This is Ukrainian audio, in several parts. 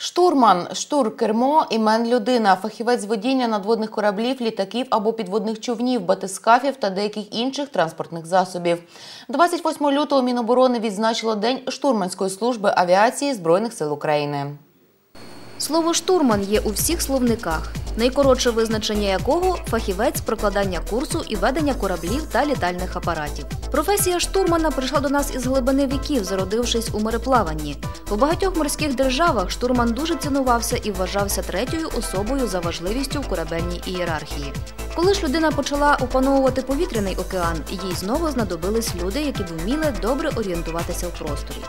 Штурман, штур, кермо, імен людина, фахівець водіння надводних кораблів, літаків або підводних човнів, батискафів та деяких інших транспортних засобів. 28 лютого Міноборони відзначило День штурманської служби авіації Збройних сил України. Слово штурман є у всіх словниках, найкоротше визначення якого фахівець прокладання курсу і ведення кораблів та літальних апаратів. Професія штурмана прийшла до нас із глибини віків, зародившись у мореплаванні. У багатьох морських державах штурман дуже цінувався і вважався третьою особою за важливістю в корабельній ієрархії. Коли ж людина почала опановувати повітряний океан, їй знову знадобились люди, які вміли добре орієнтуватися в просторі.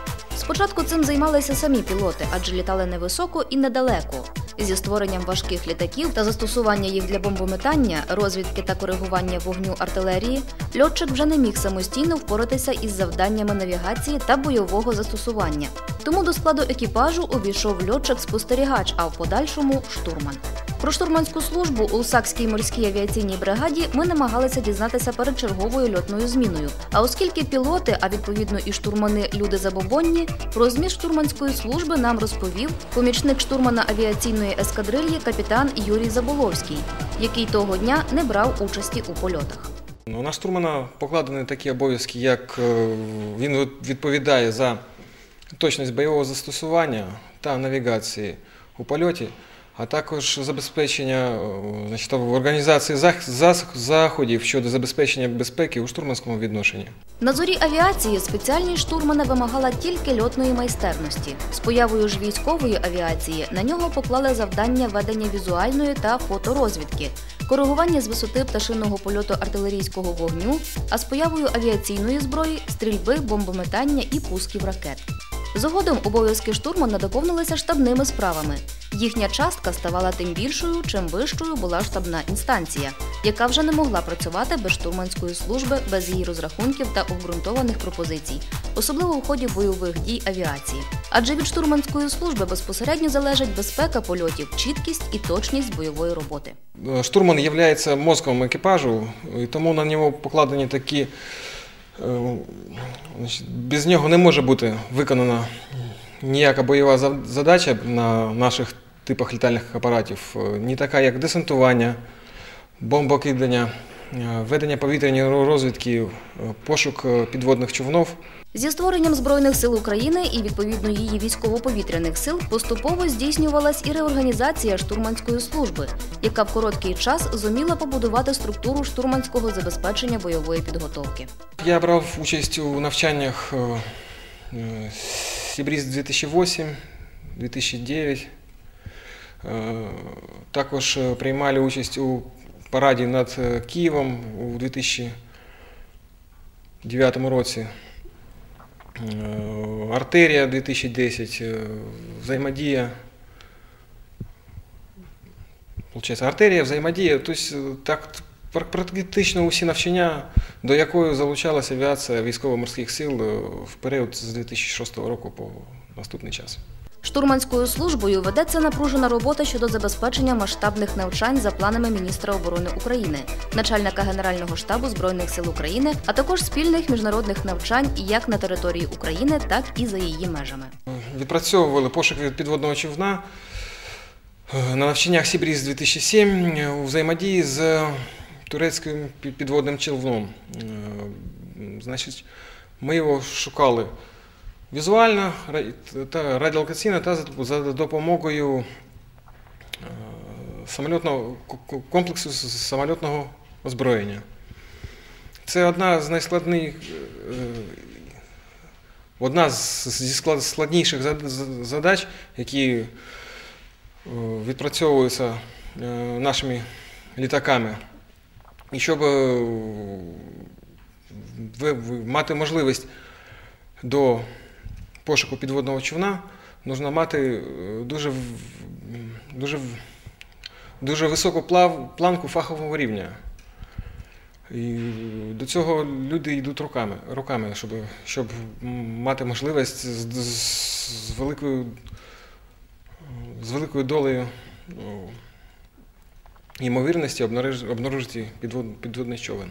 Спочатку цим займалися самі пілоти, адже літали невисоко і недалеко. Зі створенням важких літаків та застосування їх для бомбометання, розвідки та коригування вогню артилерії, льотчик вже не міг самостійно впоратися із завданнями навігації та бойового застосування. Тому до складу екіпажу увійшов льотчик-спостерігач, а в подальшому штурман. Про штурманську службу у Сакській морській авіаційній бригаді ми намагалися дізнатися перед черговою льотною зміною. А оскільки пілоти, а відповідно і штурмани люди забобонні, про зміст штурманської служби нам розповів помічник штурмана авіаційної ескадрильї капітан Юрій Заболовський, який того дня не брав участі у польотах. Ну, На штурмана покладені такі обов'язки, як е, він відповідає за точність бойового застосування та навігації у польоті, а також забезпечення е, значить, в організації зах- заходів щодо забезпечення безпеки у штурманському відношенні. На зорі авіації спеціальність штурмана вимагала тільки льотної майстерності. З появою ж військової авіації на нього поклали завдання ведення візуальної та фоторозвідки, коригування з висоти пташиного польоту артилерійського вогню, а з появою авіаційної зброї стрільби, бомбометання і пусків ракет. Згодом обов'язки штурмана доповнилися штабними справами. Їхня частка ставала тим більшою, чим вищою була штабна інстанція, яка вже не могла працювати без штурманської служби, без її розрахунків та обґрунтованих пропозицій, особливо в ході бойових дій авіації. Адже від штурманської служби безпосередньо залежить безпека польотів, чіткість і точність бойової роботи. Штурман є мозком екіпажу, і тому на нього покладені такі. Е, Без нього не може бути виконана ніяка бойова задача на наших типах літальних апаратів, е, ні така, як десантування, бомбокидання, ведення повітряної розвідки, е, пошук е, підводних човнов. Зі створенням Збройних сил України і відповідно її військово-повітряних сил поступово здійснювалась і реорганізація штурманської служби, яка в короткий час зуміла побудувати структуру штурманського забезпечення бойової підготовки. Я брав участь у навчаннях е, е, Сібріз 2008, 2009. Е, Також е, приймали участь у параді над е, Києвом у 2009 році. Артерія 2010, е, взаємодія. Получається, артерія, взаємодія. Тобто так практично усі навчання, до якої залучалася авіація військово-морських сил в період з 2006 року по наступний час. Штурманською службою ведеться напружена робота щодо забезпечення масштабних навчань за планами міністра оборони України, начальника Генерального штабу Збройних сил України, а також спільних міжнародних навчань як на території України, так і за її межами. Відпрацьовували пошуки підводного човна е, на навчаннях Сібріз 2007 е, у взаємодії з турецьким підводним човном. Е, Значить, ми його шукали візуально ра- та радіолокаційно та за- допомогою е, к- комплексу самольотного озброєння. Це одна з найскладніших е, Одна зі складніших задач, які е, відпрацьовуються е, нашими літаками. І щоб е, мати можливість до пошуку підводного човна, потрібно мати е, дуже, дуже, дуже високу плав- планку фахового рівня. І до цього люди йдуть руками, руками щоб, щоб мати можливість з, з, з великою, з великою долею ну, ймовірності обнаружити підвод, підводний човен.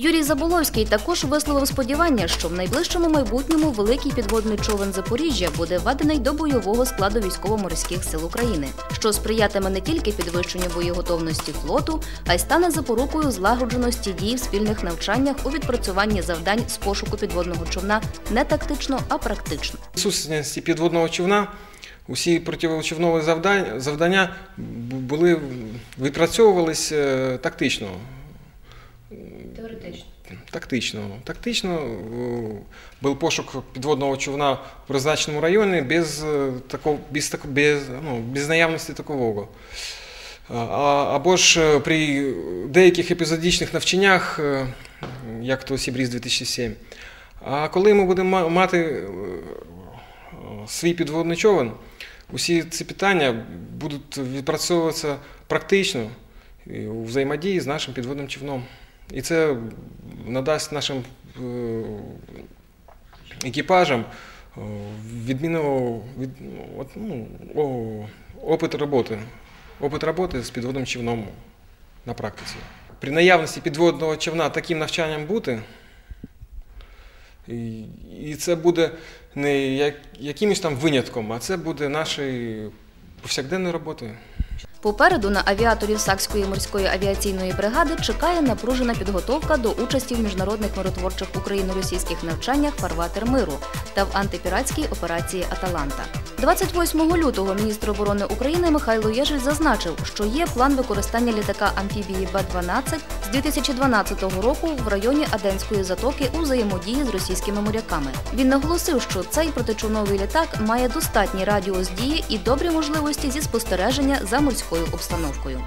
Юрій Заболовський також висловив сподівання, що в найближчому майбутньому великий підводний човен Запоріжжя буде введений до бойового складу військово-морських сил України, що сприятиме не тільки підвищенню боєготовності флоту, а й стане запорукою злагодженості дій в спільних навчаннях у відпрацюванні завдань з пошуку підводного човна не тактично, а практично. Відсутності підводного човна усі противочовнові завдання, завдання були відпрацьовувались е, тактично. Тактично. Тактично е, був пошук підводного човна в призначеному районі без, е, такого, без, без, ну, без наявності такового. А- Або ж е, при деяких епізодичних навчаннях, як то Сібріз 2007. А коли ми будемо мати свій підводний човен, усі ці питання будуть відпрацьовуватися практично у взаємодії з нашим підводним човном. І це надасть нашим е, екіпажам е, відмінного від, ну, опит роботи. Опит роботи з підводним човном на практиці. При наявності підводного човна таким навчанням бути, і, це буде не як, якимось там винятком, а це буде нашою повсякденною роботою. Попереду на авіаторів Сакської морської авіаційної бригади чекає напружена підготовка до участі в міжнародних миротворчих україно-російських навчаннях Фарватер миру та в антипіратській операції Аталанта. 28 лютого міністр оборони України Михайло Єжель зазначив, що є план використання літака амфібії Б-12 з 2012 року в районі Аденської затоки у взаємодії з російськими моряками. Він наголосив, що цей протичуновий літак має достатній радіус дії і добрі можливості зі спостереження за морською обстановкою.